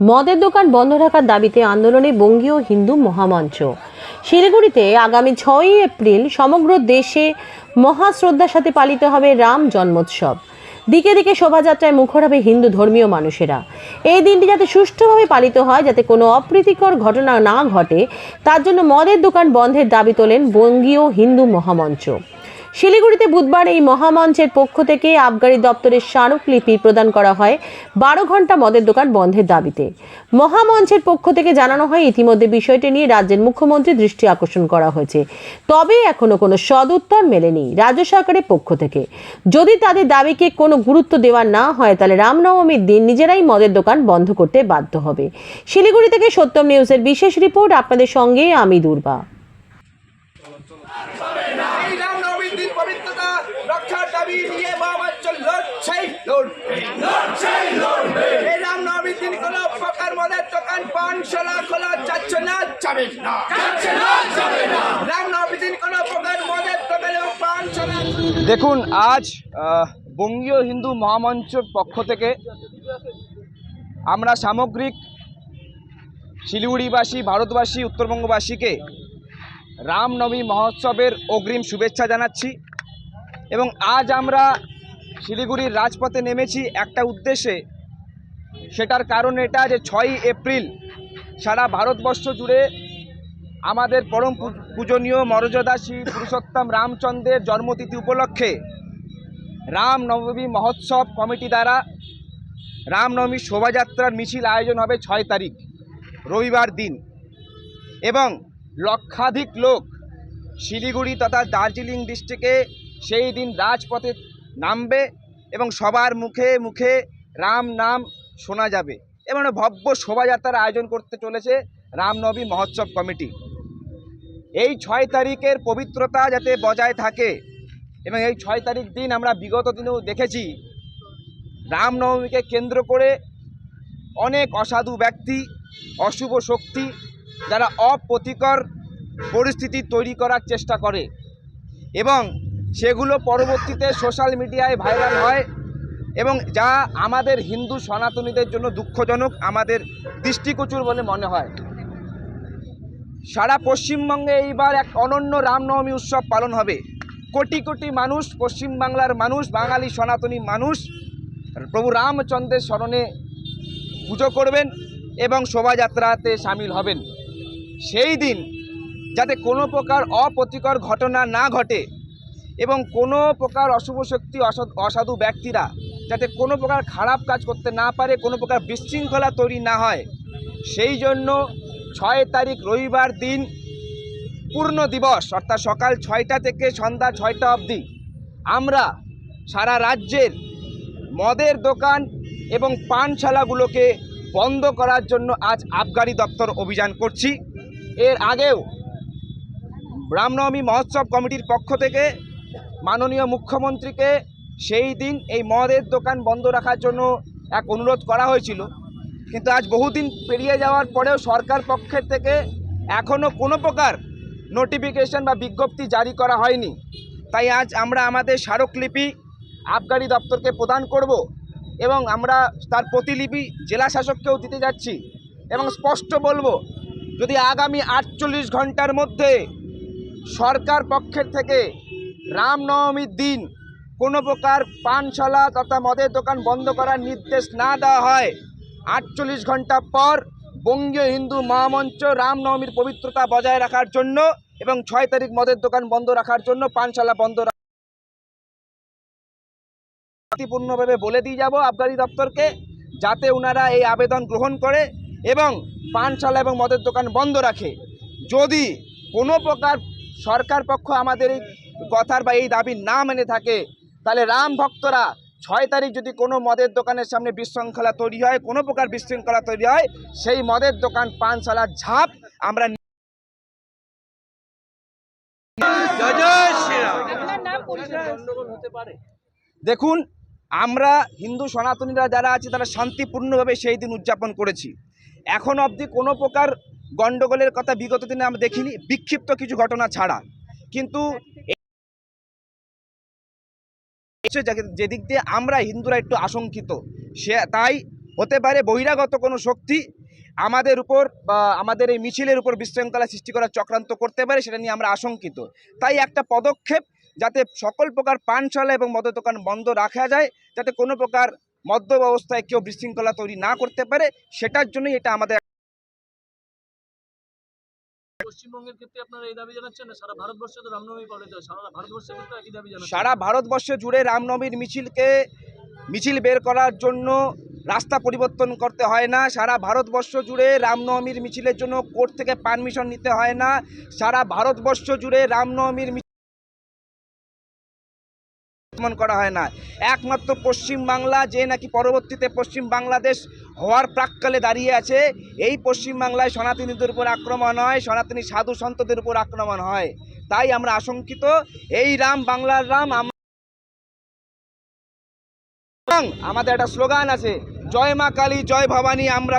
মদের দোকান বন্ধ রাখার দাবিতে আন্দোলনে বঙ্গীয় হিন্দু মহামঞ্চ। শিলিগুড়িতে আগামী ছয়ই এপ্রিল সমগ্র দেশে মহাশ্রদ্ধার সাথে পালিত হবে রাম জন্মোৎসব। দিকে দিকে শোভাযাত্রায় মুখর হবে হিন্দু ধর্মীয় মানুষেরা। এই দিনটি যাতে সুষ্ঠুভাবে পালিত হয়, যাতে কোনো অপ্রীতিকর ঘটনা না ঘটে, তার জন্য মদের দোকান বন্ধের দাবি তোলেন বঙ্গীয় হিন্দু মহামঞ্চ। শিলিগুড়িতে বুধবার এই মহামঞ্চের পক্ষ থেকে আবগারি দপ্তরের স্মারকলিপি প্রদান করা হয় বারো ঘণ্টা মদের দোকান বন্ধের দাবিতে। মহামঞ্চের পক্ষ থেকে জানানো হয়, ইতিমধ্যে বিষয়টি নিয়ে রাজ্যের মুখ্যমন্ত্রী দৃষ্টি আকর্ষণ করা হয়েছে। তবে এখনও কোনো সদুত্তর মেলেনি রাজ্য সরকারের পক্ষ থেকে। যদি তাদের দাবিকে কোনো গুরুত্ব দেওয়া না হয়, তাহলে রামনবমীর দিন নিজেরাই মদের দোকান বন্ধ করতে বাধ্য হবে। শিলিগুড়ি থেকে সত্যম নিউজের বিশেষ রিপোর্ট, আপনাদের সঙ্গে আমি দুর্বা এই রামনবমীর দিন পবিত্রতা রক্ষার দাবি নিয়ে মহামাঞ্চ লড়ছেই লড়বে এই রামনবমীর দিন কোনো প্রকার মদের দোকান পানশালা খোলা যাচ্ছে না যাবে না। রামনবমীর দিন কোনো প্রকার মদের দোকান পানশালা দেখুন আজ বঙ্গীয় হিন্দু মহামঞ্চর পক্ষ থেকে আমরা সামগ্রিক শিলিগুড়িবাসী ভারতবাসী উত্তরবঙ্গবাসীকে রামনবমী মহোৎসবের অগ্রিম শুভেচ্ছা জানাচ্ছি এবং আজ আমরা শিলিগুড়ির রাজপথে নেমেছি একটা উদ্দেশ্যে। সেটার কারণ এটা যে ছয়ই এপ্রিল, সারা ভারতবর্ষ জুড়ে আমাদের পরম পূজনীয় মর্যাদাসী পুরুষোত্তম রামচন্দ্রের জন্মতিথি উপলক্ষে রামনবমী মহোৎসব কমিটি দ্বারা রামনবমী শোভাযাত্রার মিছিল আয়োজন হবে ছয় তারিখ, রবিবার দিন। এবং লক্ষাধিক লোক শিলিগুড়ি তথা দার্জিলিং ডিস্ট্রিক্টে সেই দিন রাজপথে নামবে এবং সবার মুখে মুখে রাম নাম শোনা যাবে। এবং ভব্য শোভাযাত্রার আয়োজন করতে চলেছে রামনবমী মহোৎসব কমিটি। এই ছয় তারিখের পবিত্রতা যাতে বজায় থাকে এবং এই ছয় তারিখ দিন আমরা বিগত দিনেও দেখেছি, রামনবমীকে কেন্দ্র করে অনেক অসাধু ব্যক্তি, অশুভ শক্তি যারা অপ্রতিকর পরিস্থিতি তৈরি করার চেষ্টা করে এবং সেগুলো পরবর্তীতে সোশ্যাল মিডিয়ায় ভাইরাল হয় এবং যা আমাদের হিন্দু সনাতনীদের জন্য দুঃখজনক, আমাদের দৃষ্টিকোচর বলে মনে হয়। সারা পশ্চিমবঙ্গে এইবার এক অনন্য রামনবমী উৎসব পালন হবে। কোটি কোটি মানুষ, পশ্চিমবাংলার মানুষ, বাঙালি সনাতনী মানুষ, প্রভু রামচন্দ্রের স্মরণে পুজো করবেন এবং শোভাযাত্রাতে সামিল হবেন। সেই দিন যাতে কোনো প্রকার অপ্রতিকর ঘটনা না ঘটে এবং কোনো প্রকার অশুভ শক্তি, অসাধু ব্যক্তিরা যাতে কোনো প্রকার খারাপ কাজ করতে না পারে, কোনো প্রকার বিশৃঙ্খলা তৈরি না হয়। সেই জন্য ছয় তারিখ রবিবার দিন পূর্ণ দিবস, অর্থাৎ সকাল ছয়টা থেকে সন্ধ্যা ছয়টা অবধি। আমরা সারা রাজ্যের মদের দোকান এবং পানশালাগুলোকে বন্ধ করার জন্য আজ আবগারি দপ্তর অভিযান করছি। এর আগেও রামনবমী মহোৎসব কমিটির পক্ষ থেকে মাননীয় মুখ্যমন্ত্রীকে সেই দিন এই মদের দোকান বন্ধ রাখার জন্য এক অনুরোধ করা হয়েছিল। কিন্তু আজ বহুদিন পেরিয়ে যাওয়ার পরেও সরকার পক্ষের থেকে এখনও কোনো প্রকার নোটিফিকেশন বা বিজ্ঞপ্তি জারি করা হয়নি। তাই আজ আমরা আমাদের স্মারকলিপি আবগারি দপ্তরকে প্রদান করব এবং আমরা তার প্রতিলিপি জেলা শাসককেও দিতে যাচ্ছি এবং স্পষ্ট বলব, যদি আগামী আটচল্লিশ ঘণ্টার মধ্যে সরকার পক্ষের থেকে রামনবমীর দিন কোনো প্রকার পানশালা তথা মদের দোকান বন্ধ করার নির্দেশ না দেওয়া হয়। আটচল্লিশ ঘণ্টা পর বঙ্গীয় হিন্দু মহামঞ্চ রামনবমীর পবিত্রতা বজায় রাখার জন্য এবং ছয় তারিখ মদের দোকান বন্ধ রাখার জন্য পানশালা বন্ধ শান্তিপূর্ণভাবে বলে দিয়ে যাব আবগারি দপ্তরকে যাতে ওনারা এই আবেদন গ্রহণ করে এবং পানশালা এবং মদের দোকান বন্ধ রাখে। যদি কোনো প্রকার সরকার পক্ষ আমাদের এই কথার বা এই দাবি না মেনে থাকে তাহলে রাম ভক্তরা ছয় তারিখ যদি কোনো মদের দোকানের সামনে বিশৃঙ্খলা তৈরি হয় কোনো প্রকার বিশৃঙ্খলা তৈরি হয় সেই মদের দোকান পানশালার ঝাঁপ আমরা দেখুন আমরা হিন্দু সনাতনীরা যারা আছি তারা শান্তিপূর্ণভাবে সেই দিন উদযাপন করেছি। এখন অবধি কোনো প্রকার গণ্ডগোলের কথা বিগত দিনে আমরা দেখিনি বিক্ষিপ্ত কিছু ঘটনা ছাড়া। কিন্তু যে- যেদিক দিয়ে আমরা হিন্দুরা একটু আশঙ্কিত, সে তাই হতে পারে বহিরাগত কোনো শক্তি আমাদের উপর বা আমাদের এই মিছিলের উপর বিশৃঙ্খলা সৃষ্টি করার চক্রান্ত করতে পারে, সেটা নিয়ে আমরা আশঙ্কিত। তাই একটা পদক্ষেপ যাতে সকল প্রকার পানশালা এবং মদের দোকান বন্ধ রাখা যায়, যাতে কোনো প্রকার মদ্য ব্যবস্থায় কেউ বিশৃঙ্খলা তৈরি না করতে পারে, সেটার জন্যই এটা আমাদের পশ্চিমবঙ্গের ক্ষেত্রে আপনারা এই দাবি জানাচ্ছেন? সারা ভারতবর্ষে তো রামনবমী পালিত হয়। সারা ভারতবর্ষে একই দাবি জানাচ্ছেন? সারা ভারতবর্ষ জুড়ে রামনবমীর মিছিলকে, মিছিল বের করার জন্য রাস্তা পরিবর্তন করতে হয় না। সারা ভারতবর্ষ জুড়ে রামনবমীর মিছিলের জন্য কোর্ট থেকে পারমিশন নিতে হয় না। সারা ভারতবর্ষ জুড়ে রামনবমীর মিছিল করা হয় না। একমাত্র পশ্চিম বাংলা যে নাকি পরবর্তীতে পশ্চিম বাংলাদেশ হওয়ার প্রাককালে দাঁড়িয়ে আছে, এই পশ্চিম বাংলায় সনাতনীদের উপর আক্রমণ হয়, সনাতনী সাধু সন্তদের উপর আক্রমণ হয়। তাই আমরা আশঙ্কিত, এই রাম বাংলার রাম আমাদের একটা স্লোগান আছে, জয় মা কালী, জয় ভবানী, আমরা